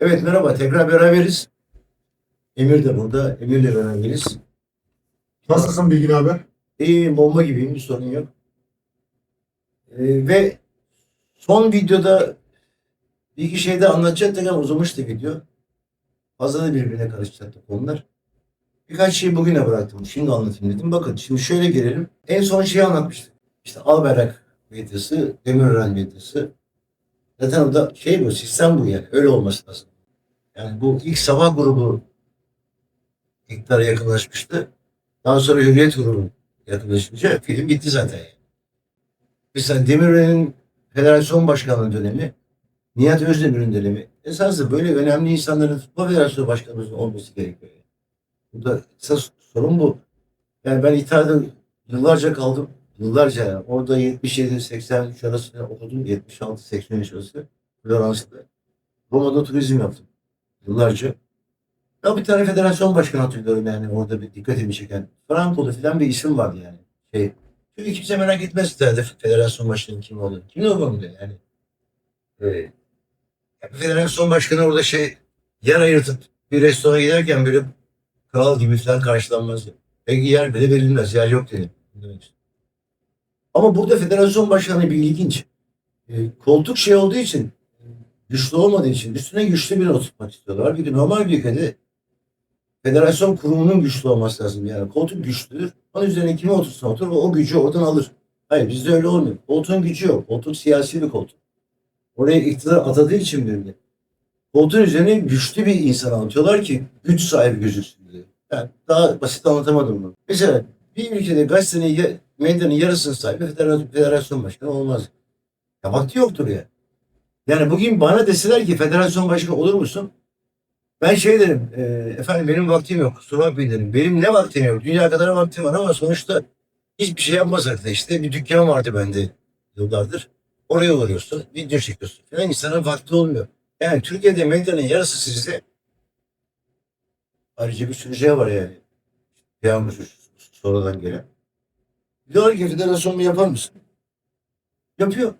Evet merhaba tekrar beraberiz. Emir de burada. Emir'le beraberiz. Nasılsın Bilgin abi? İyiyim bomba gibiyim bir sorun yok. Ee, ve son videoda bir iki şey de anlatacaktık ama uzamıştı video. Fazla da birbirine karışacaktı konular. Birkaç şeyi bugüne bıraktım. Şimdi anlatayım dedim. Bakın şimdi şöyle gelelim. En son şeyi anlatmıştık. İşte Albayrak medyası, Demirören medyası. Zaten o da şey bu, sistem bu yani. Öyle olması lazım. Yani bu ilk sabah grubu iktidara yakınlaşmıştı. Daha sonra Hürriyet grubu yakınlaşınca film gitti zaten. Yani. Mesela Demirören'in federasyon başkanlığı dönemi, Nihat Özdemir'in dönemi. Esasında böyle önemli insanların futbol federasyonu başkanı olması gerekiyor. Yani. Bu da esas sorun bu. Yani ben İtalya'da yıllarca kaldım. Yıllarca. Orada 77-83 arası okudum. 76-83 arası. Floransa'da. Roma'da turizm yaptım. Yıllarca. Ya bir tane federasyon başkanı hatırlıyorum yani orada bir dikkatimi çeken. Frankolu falan bir isim vardı yani. Şey, çünkü kimse merak etmez derdi federasyon başkanı kim olur. Kim diye yani. Ya bir federasyon başkanı orada şey yer ayırtıp bir restorana giderken böyle kral gibi falan karşılanmaz. Peki yer bile verilmez. Yer yok dedim. Demek. Ama burada federasyon başkanı bir ilginç. Ee, koltuk şey olduğu için güçlü olmadığı için üstüne güçlü birini oturtmak istiyorlar. Bir normal bir ülkede federasyon kurumunun güçlü olması lazım. Yani koltuk güçlüdür. Onun üzerine kimi otursa otur o gücü oradan alır. Hayır bizde öyle olmuyor. Koltuğun gücü yok. Koltuk siyasi bir koltuk. Oraya iktidar atadığı için birini. Koltuğun üzerine güçlü bir insan atıyorlar ki güç sahibi gözüksün diye. Yani daha basit anlatamadım bunu. Mesela bir ülkede gazetenin medyanın yarısının sahibi federasyon, başkanı olmaz. Ya vakti yoktur ya. Yani bugün bana deseler ki federasyon başkanı olur musun? Ben şey derim, e, efendim benim vaktim yok, kusura bakmayın. Benim ne vaktim yok? Dünya kadar vaktim var ama sonuçta hiçbir şey yapmasak da işte bir dükkan vardı bende yıllardır. Oraya uğruyorsun, video çekiyorsun falan insanın vakti olmuyor. Yani Türkiye'de medyanın yarısı sizde. Ayrıca bir sürü şey var yani. Yağmur sonradan gelen. Diyorlar ki federasyon mu yapar mısın? Yapıyor.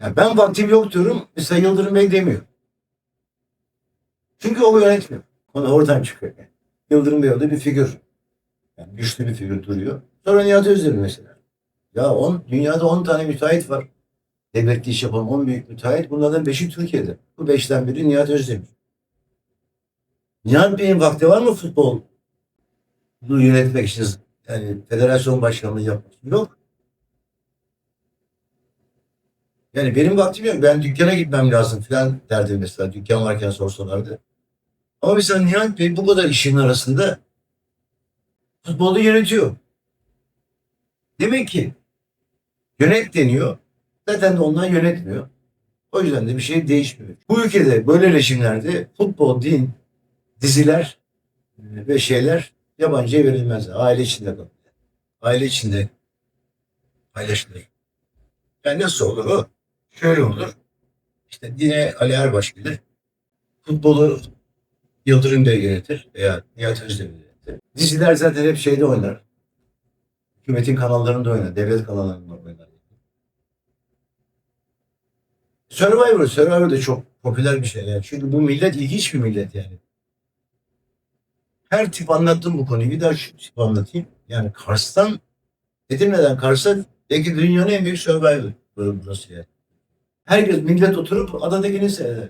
Yani ben vaktim yok diyorum. Mesela Yıldırım Bey demiyor. Çünkü o yönetmiyor. Onu oradan çıkıyor. Yani. Yıldırım Bey orada bir figür. Yani güçlü bir figür duruyor. Sonra Nihat Özdemir mesela. Ya on, dünyada 10 tane müteahhit var. Devletli iş yapan 10 büyük müteahhit. Bunlardan 5'i Türkiye'de. Bu 5'ten biri Nihat Özdemir. Nihat Bey'in vakti var mı futbol yönetmek için? Yani federasyon başkanlığı yapmak için? Yok. Yani benim vaktim yok. Ben dükkana gitmem lazım falan derdim mesela. Dükkan varken sorsalardı. Ama mesela Nihat Bey bu kadar işin arasında futbolu yönetiyor. Demek ki yönet deniyor. Zaten de ondan yönetmiyor. O yüzden de bir şey değişmiyor. Bu ülkede böyle rejimlerde futbol, din, diziler e, ve şeyler yabancıya verilmez. Aile içinde kalır. Aile içinde paylaşılır. Yani nasıl olur o? Şöyle olur. İşte dine Ali Erbaş gelir. Futbolu Yıldırım Bey yönetir veya Nihat Özdemir yönetir. Diziler zaten hep şeyde oynar. Hükümetin kanallarında oynar. Devlet kanallarında oynar. Survivor, Survivor da çok popüler bir şey. Yani. Çünkü bu millet ilginç bir millet yani. Her tip anlattım bu konuyu. Bir daha şu tip anlatayım. Yani Kars'tan Edirne'den Kars'a belki dünyanın en büyük Survivor burası yani. Herkes millet oturup adadakini seyreder.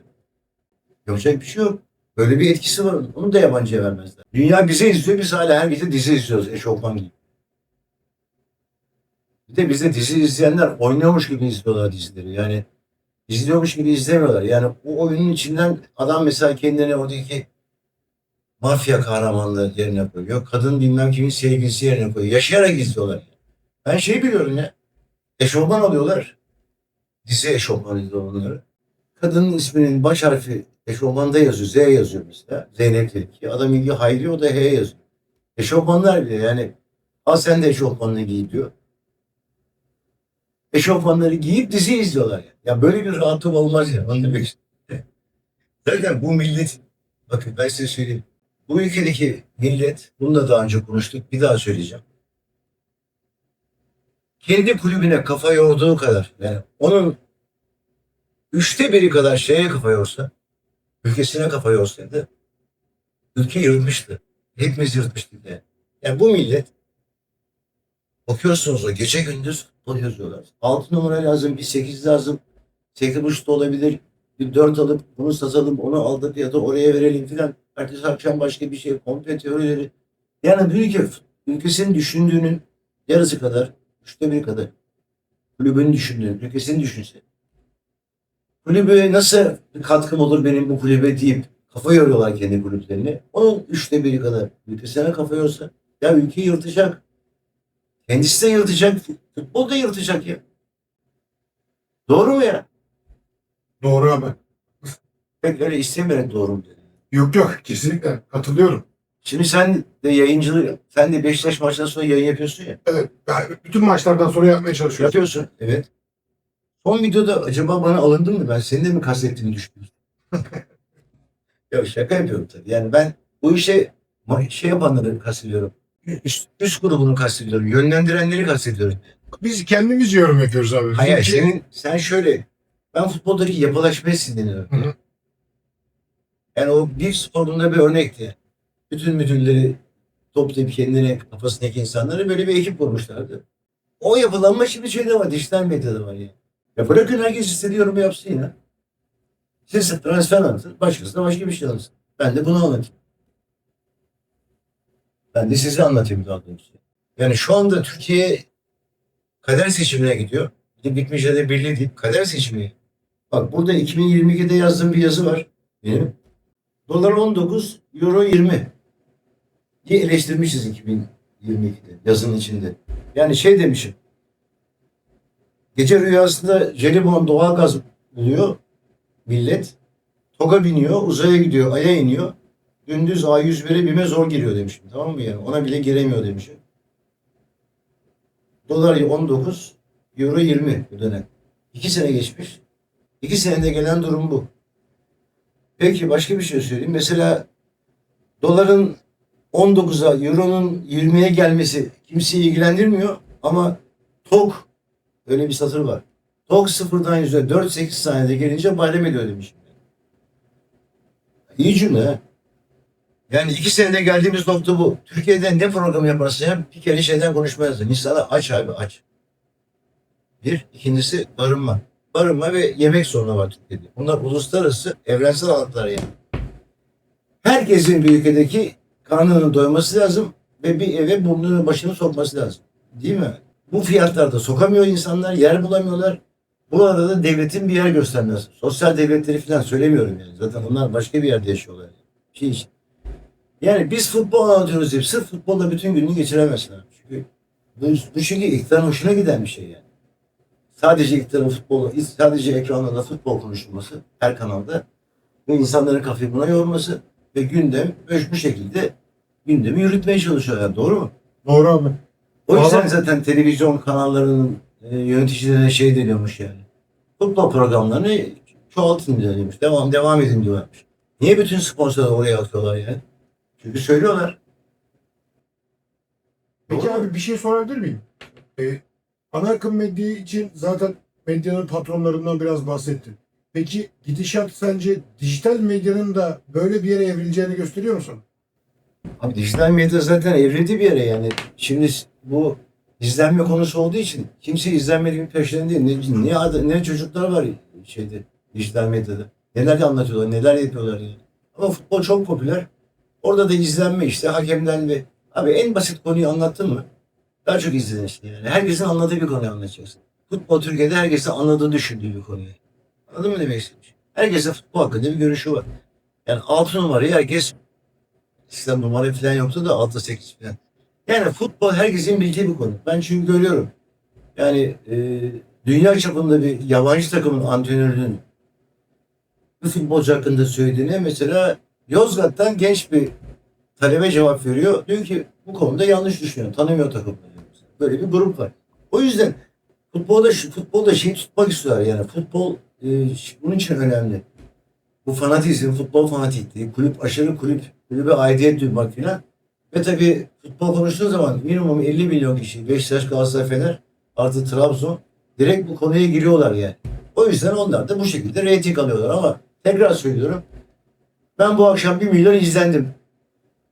Yapacak bir şey yok. Böyle bir etkisi var. Onu da yabancıya vermezler. Dünya bize izliyor. Biz hala her gece dizi izliyoruz. Eşofman gibi. Bir de bizde dizi izleyenler oynuyormuş gibi izliyorlar dizileri. Yani izliyormuş gibi izlemiyorlar. Yani o oyunun içinden adam mesela kendini oradaki mafya kahramanlığı yerine koyuyor. Kadın bilmem kimin sevgilisi yerine koyuyor. Yaşayarak izliyorlar. Ben şey biliyorum ya. Eşofman alıyorlar. Dizi eşofman izliyor onları. Kadının isminin baş harfi eşofmanda yazıyor. Z yazıyor mesela. Zeynep Tilki. Adam ilgi Hayri o da H yazıyor. Eşofmanlar bile yani al sen de eşofmanını giy diyor. Eşofmanları giyip dizi izliyorlar. Yani. Ya böyle bir rahatlık olmaz ya. Onu demek istiyorum. Zaten bu millet bakın ben size söyleyeyim. Bu ülkedeki millet bunu da daha önce konuştuk. Bir daha söyleyeceğim. Kendi kulübüne kafa yorduğu kadar yani onun üçte biri kadar şeye kafa yorsa, ülkesine kafa yorsaydı, ülke yırtmıştı. Hepimiz yırtmıştık yani. Yani bu millet bakıyorsunuz o gece gündüz futbol yazıyorlar. 6 numara lazım, bir 8 lazım. 8.5 da olabilir. Bir 4 alıp bunu satalım, onu aldık ya da oraya verelim filan. Ertesi akşam başka bir şey, komple teorileri. Yani bir ülke ülkesinin düşündüğünün yarısı kadar, üçte biri kadar kulübünü düşündüğünü, ülkesini düşünse. Kulübe nasıl bir katkım olur benim bu kulübe deyip kafa yoruyorlar kendi kulüplerini. Onun üçte biri kadar ülkesine kafa yorsa ya ülke yırtacak. Kendisi de yırtacak. Futbol da yırtacak ya. Doğru mu ya? Doğru abi. Pek öyle istemeyerek doğru mu dedi. Yok yok kesinlikle katılıyorum. Şimdi sen de yayıncılık, sen de Beşiktaş maçından sonra yayın yapıyorsun ya. Evet. Yani bütün maçlardan sonra yapmaya çalışıyoruz. Yapıyorsun. Evet. Son videoda acaba bana alındın mı? Ben seni de mi kastettiğini düşünüyorsun? ya şaka yapıyorum tabii. Yani ben bu işe ma- şey yapanları kastediyorum. Üst, üst grubunu kastediyorum. Yönlendirenleri kastediyorum. Biz kendimiz yorum yapıyoruz abi. Hayır Bizimki- senin, sen şöyle ben futboldaki yapılaşmaya sinirleniyorum. Hı hı. Yani o bir sporunda bir örnekti. Bütün müdürleri toplayıp kendine kafasındaki insanları böyle bir ekip kurmuşlardı. O yapılanma şimdi şeyde var, dijital medyada var ya. Ya bırakın herkes istediği yorumu yapsın ya. Siz transfer anlatın, başkası da başka bir şey anlatsın. Ben de bunu anlatayım. Ben de size anlatayım daha doğrusu. Yani şu anda Türkiye kader seçimine gidiyor. Bitmişe de belli değil. Kader seçimi. Bak burada 2022'de yazdığım bir yazı var benim. Dolar 19, Euro 20 diye eleştirmişiz 2022'de yazının içinde. Yani şey demişim. Gece rüyasında jelibon doğalgaz buluyor millet. Toga biniyor, uzaya gidiyor, aya iniyor. Gündüz A101'e bime zor giriyor demişim. Tamam mı yani? Ona bile giremiyor demişim. Dolar 19, Euro 20 bu dönem. İki sene geçmiş. İki senede gelen durum bu. Peki başka bir şey söyleyeyim. Mesela doların 19'a, euronun 20'ye gelmesi kimseyi ilgilendirmiyor ama TOK öyle bir satır var. TOK sıfırdan yüzde 4-8 saniyede gelince bayram ediyor demişim. İyi cümle. Yani iki senede geldiğimiz nokta bu. Türkiye'de ne program yaparsa yap bir kere şeyden konuşmayız. İnsanlar aç abi aç. Bir. ikincisi barınma. Barınma ve yemek sorunu var Türkiye'de. Bunlar uluslararası evrensel alanlar yani. Herkesin bir ülkedeki karnının doyması lazım ve bir eve burnunu başını sokması lazım. Değil mi? Bu fiyatlarda sokamıyor insanlar, yer bulamıyorlar. Bu arada devletin bir yer göstermesi. Sosyal devletleri falan söylemiyorum yani. Zaten onlar başka bir yerde yaşıyorlar. Şey için. Yani biz futbol anlatıyoruz deyip sırf futbolla bütün gününü geçiremezsin. Çünkü bu, bu çünkü iktidarın hoşuna giden bir şey yani. Sadece iktidarın futbolu, sadece ekranlarda futbol konuşulması her kanalda ve insanların kafayı buna yorması ve gündem bu şekilde gündemi yürütmeye çalışıyorlar. Doğru mu? Doğru abi. O yüzden Doğru. zaten televizyon kanallarının e, yöneticilerine şey deniyormuş yani. Futbol programlarını çoğaltın diyormuş. Devam devam edin diyorlarmış. Niye bütün sponsorları oraya atıyorlar yani? Çünkü söylüyorlar. Peki Doğru. abi bir şey sorabilir miyim? Ee, ana akım medya için zaten medyanın patronlarından biraz bahsettin. Peki gidişat sence dijital medyanın da böyle bir yere evrileceğini gösteriyor musun? Abi dijital medya zaten evrildi bir yere yani. Şimdi bu izlenme konusu olduğu için kimse izlenmediğinin peşinde değil. Ne, ne, ne çocuklar var şeyde dijital medyada. Neler anlatıyorlar, neler yapıyorlar yani. Ama futbol çok popüler. Orada da izlenme işte hakemden ve abi en basit konuyu anlattın mı? Daha çok izlenirsin yani. Herkesin anladığı bir konuyu anlatacaksın. Futbol Türkiye'de herkesin anladığını düşündüğü bir konuyu. Anladın mı demek istemiş? Herkesin futbol hakkında bir görüşü var. Yani altı numarayı herkes sistem numara falan yoktu da 6-8 falan. Yani futbol herkesin bildiği bir konu. Ben çünkü görüyorum. Yani e, dünya çapında bir yabancı takımın antrenörünün bir futbolcu hakkında söylediğine mesela Yozgat'tan genç bir talebe cevap veriyor. Diyor ki bu konuda yanlış düşünüyor. Tanımıyor takımları. Böyle bir grup var. O yüzden futbolda futbolda şey tutmak istiyorlar yani futbol e, bunun için önemli. Bu fanatizm, futbol fanatikliği, kulüp aşırı kulüp, kulübe aidiyet duymak filan. Ve tabii futbol konuştuğun zaman minimum 50 milyon kişi, Beşiktaş, Galatasaray, Fener artı Trabzon Direkt bu konuya giriyorlar yani. O yüzden onlar da bu şekilde reyting alıyorlar ama tekrar söylüyorum. Ben bu akşam bir milyon izlendim.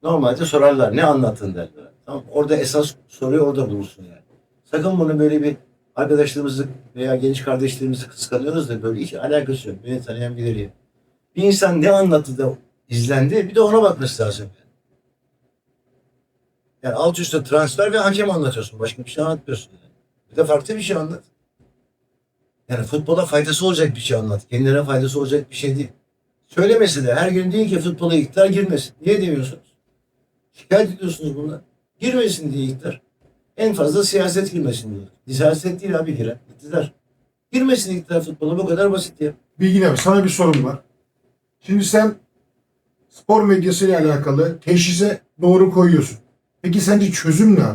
Normalde sorarlar ne anlattın derler. Tamam, orada esas soruyu orada bulursun yani. Sakın bunu böyle bir arkadaşlarımızı veya genç kardeşlerimizi kıskanıyoruz da böyle hiç alakası yok. Beni tanıyan bilir ya. Bir insan ne anlattı da izlendi bir de ona bakması lazım. Yani alt üstte transfer ve hakem anlatıyorsun. Başka bir şey anlatmıyorsun. Yani. Bir de farklı bir şey anlat. Yani futbola faydası olacak bir şey anlat. Kendine faydası olacak bir şey değil. Söylemesi de her gün değil ki futbola iktidar girmesin. Niye demiyorsunuz? Şikayet ediyorsunuz bundan. Girmesin diye iktidar. En fazla siyaset girmesin diye. Siyaset değil abi giren. İktidar. Girmesin iktidar futbola bu kadar basit ya. Bilgin abi sana bir sorum var. Şimdi sen spor medyasıyla alakalı teşhise doğru koyuyorsun. Peki sence çözüm ne?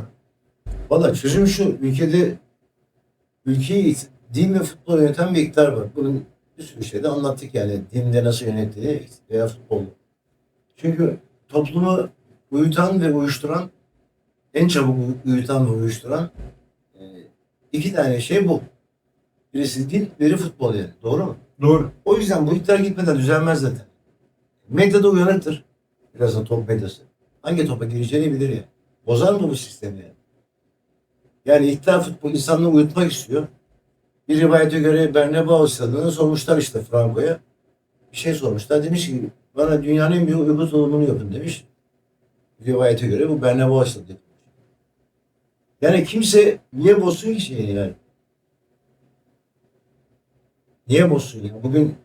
Valla çözüm şu. Ülkede ülkeyi din ve futbol yöneten bir iktidar var. Bunun bir sürü şeyde anlattık yani. Dinde nasıl yönettiği veya futbolu. Çünkü toplumu uyutan ve uyuşturan en çabuk uyutan ve uyuşturan e, iki tane şey bu. Birisi din, biri futbol yani. Doğru mu? Doğru. O yüzden bu iktidar gitmeden düzelmez zaten. Medyada uyanıktır. Biraz da top medyası. Hangi topa gireceğini bilir ya. Bozar mı bu sistemi yani? Yani iktidar futbol insanlığı uyutmak istiyor. Bir rivayete göre Bernabeu stadına sormuşlar işte Franco'ya. Bir şey sormuşlar. Demiş ki bana dünyanın en büyük uyku tulumunu yapın demiş. Rivayete göre bu Bernabeu stadı. Yani kimse niye bozsun ki şeyi yani? Niye bozsun ya? Bugün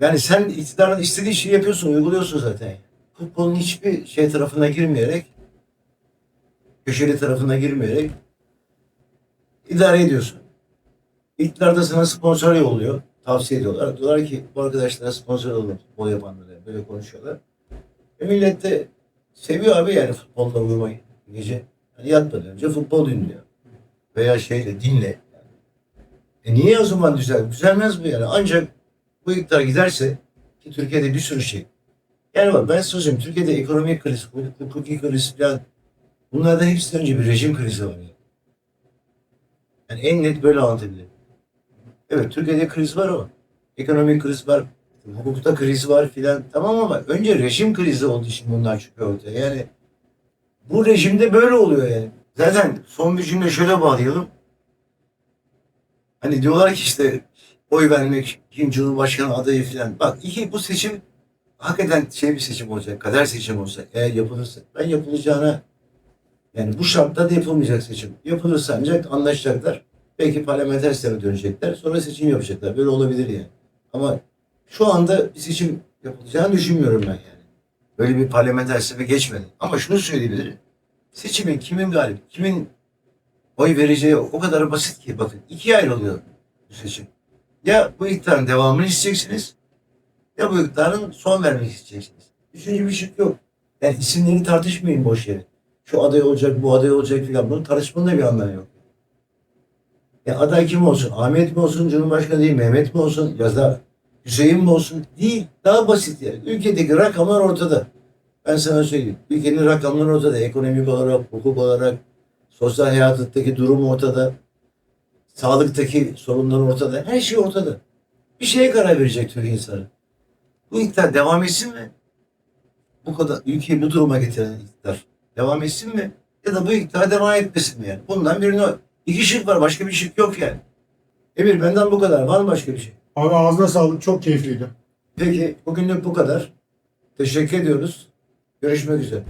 yani sen iktidarın istediği şeyi yapıyorsun, uyguluyorsun zaten. Futbolun hiçbir şey tarafına girmeyerek, köşeli tarafına girmeyerek idare ediyorsun. İktidar da sana sponsor yolluyor, tavsiye ediyorlar. Diyorlar ki bu arkadaşlara sponsor olun, futbol yapanlara böyle konuşuyorlar. E millet de seviyor abi yani futbolda uyumayı gece. Yani yatmadan önce futbol dinliyor. Veya şeyle dinle. E niye o zaman düzel? Düzelmez bu yani. Ancak bu iktidar giderse ki Türkiye'de bir sürü şey. Yani bak ben söyleyeyim. Türkiye'de ekonomik kriz, hukuki kriz falan bunlardan hepsinden önce bir rejim krizi var. Yani. yani en net böyle anlatabilirim. Evet Türkiye'de kriz var ama ekonomik kriz var, hukukta kriz var filan tamam ama önce rejim krizi olduğu için bunlar çıkıyor ortaya. Yani bu rejimde böyle oluyor yani. Zaten son bir cümle şöyle bağlayalım. Hani diyorlar ki işte oy vermek kim cumhurbaşkanı adayı filan. Bak iki bu seçim hakikaten şey bir seçim olacak. Kader seçim olsa eğer yapılırsa. Ben yapılacağına yani bu şartlarda yapılmayacak seçim. Yapılırsa ancak anlaşacaklar. Belki parlamenter sisteme dönecekler. Sonra seçim yapacaklar. Böyle olabilir yani. Ama şu anda bir seçim yapılacağını düşünmüyorum ben yani. Böyle bir parlamenter sisteme geçmedi. Ama şunu söyleyebilirim. Seçimin kimin galip, kimin oy vereceği o kadar basit ki bakın ikiye ayrılıyor bu seçim. Ya bu iktidarın devamını isteyeceksiniz ya bu iktidarın son vermek isteyeceksiniz. Üçüncü bir şey yok. Yani isimleri tartışmayın boş yere. Şu aday olacak, bu aday olacak filan. Bunun tartışmanın da bir anlamı yok. Ya aday kim olsun? Ahmet mi olsun? Cumhurbaşkanı değil. Mehmet mi olsun? Ya da Hüseyin mi olsun? Değil. Daha basit yani. Ülkedeki rakamlar ortada. Ben sana söyleyeyim. Ülkenin rakamları ortada. Ekonomik olarak, hukuk olarak, sosyal hayattaki durum ortada. Sağlıktaki sorunlar ortada. Her şey ortada. Bir şeye karar verecek Türk insanı. Bu iktidar devam etsin mi? Bu kadar ülkeyi bu duruma getiren iktidar devam etsin mi? Ya da bu iktidar devam etmesin mi yani? Bundan birini iki şık var. Başka bir şık yok yani. Emir benden bu kadar. Var mı başka bir şey? Abi ağzına sağlık çok keyifliydi. Peki bugünlük bu kadar. Teşekkür ediyoruz. Görüşmek üzere.